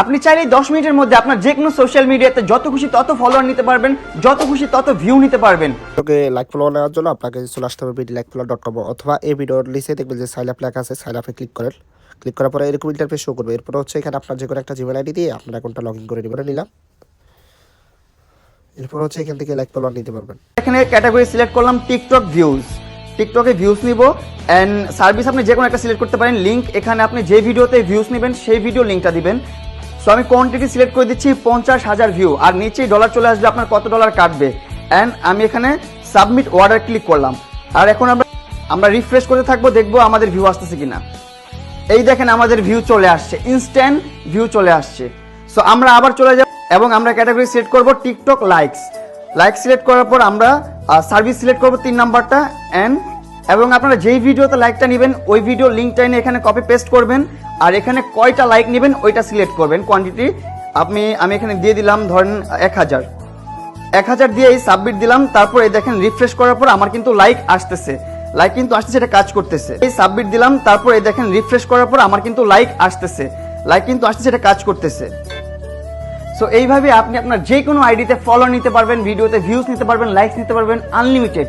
আপনি চাইলে দশ মিনিটের মধ্যে আপনার যে কোনো সোশ্যাল মিডিয়াতে যত খুশি তত ফলোয়ার নিতে পারবেন যত খুশি তত ভিউ নিতে পারবেন। তোকে লাইক ফলো নেওয়ার জন্য আপনাকে চলে আসতে হবে BD like follow dot com অথবা এই ভিডিওর লিখে দেখবেন যে সাইন আপ লেখা আছে সাইন আপে ক্লিক করেন। ক্লিক করার পরে এরকম ইন্টারফেস শো করবে। এরপর হচ্ছে এখানে আপনার যে কোনো একটা জিমেল আইডি দিয়ে আপনার অ্যাকাউন্টটা লগ ইন করে নিবেন নিলাম। এরপর হচ্ছে এখান থেকে লাইক ফলোয়ার নিতে পারবেন। এখানে ক্যাটাগরি সিলেক্ট করলাম টিকটক ভিউজ টিকটকে ভিউজ নিব অ্যান্ড সার্ভিস আপনি যে কোনো একটা সিলেক্ট করতে পারেন। লিঙ্ক এখানে আপনি যে ভিডিওতে ভিউজ নেবেন সেই ভিডিও লিঙ্কটা দিবেন। সো আমি কোয়ান্টিটি সিলেক্ট করে দিচ্ছি পঞ্চাশ হাজার ভিউ আর নিচেই ডলার চলে আসবে আপনার কত ডলার কাটবে। অ্যান্ড আমি এখানে সাবমিট অর্ডার ক্লিক করলাম। আর এখন আমরা আমরা রিফ্রেশ করতে থাকব, দেখব আমাদের ভিউ আসতেছে কিনা। এই দেখেন আমাদের ভিউ চলে আসছে ইনস্ট্যান্ট ভিউ চলে আসছে। সো আমরা আবার চলে যাব এবং আমরা ক্যাটাগরি সিলেক্ট করব টিকটক লাইকস লাইক সিলেক্ট করার পর আমরা সার্ভিস সিলেক্ট করব তিন নাম্বারটা অ্যান্ড এবং আপনারা যেই ভিডিওতে লাইকটা নেবেন, ওই ভিডিও লিঙ্কটা এনে এখানে কপি পেস্ট করবেন। আর এখানে কয়টা লাইক নেবেন, ওইটা সিলেক্ট করবেন। কোয়ান্টিটি আপনি, আমি এখানে দিয়ে দিলাম, ধরেন এক হাজার। এক হাজার দিয়ে এই সাবমিট দিলাম, তারপর এই দেখেন রিফ্রেশ করার পর আমার কিন্তু লাইক আসতেছে। লাইক কিন্তু আসতেছে, এটা কাজ করতেছে। এই সাবমিট দিলাম, তারপর এই দেখেন রিফ্রেশ করার পর আমার কিন্তু লাইক আসতেছে। লাইক কিন্তু আসতেছে, এটা কাজ করতেছে। সো এইভাবে আপনি আপনার যে কোনো আইডিতে ফলো নিতে পারবেন ভিডিওতে ভিউজ নিতে পারবেন লাইকস নিতে পারবেন আনলিমিটেড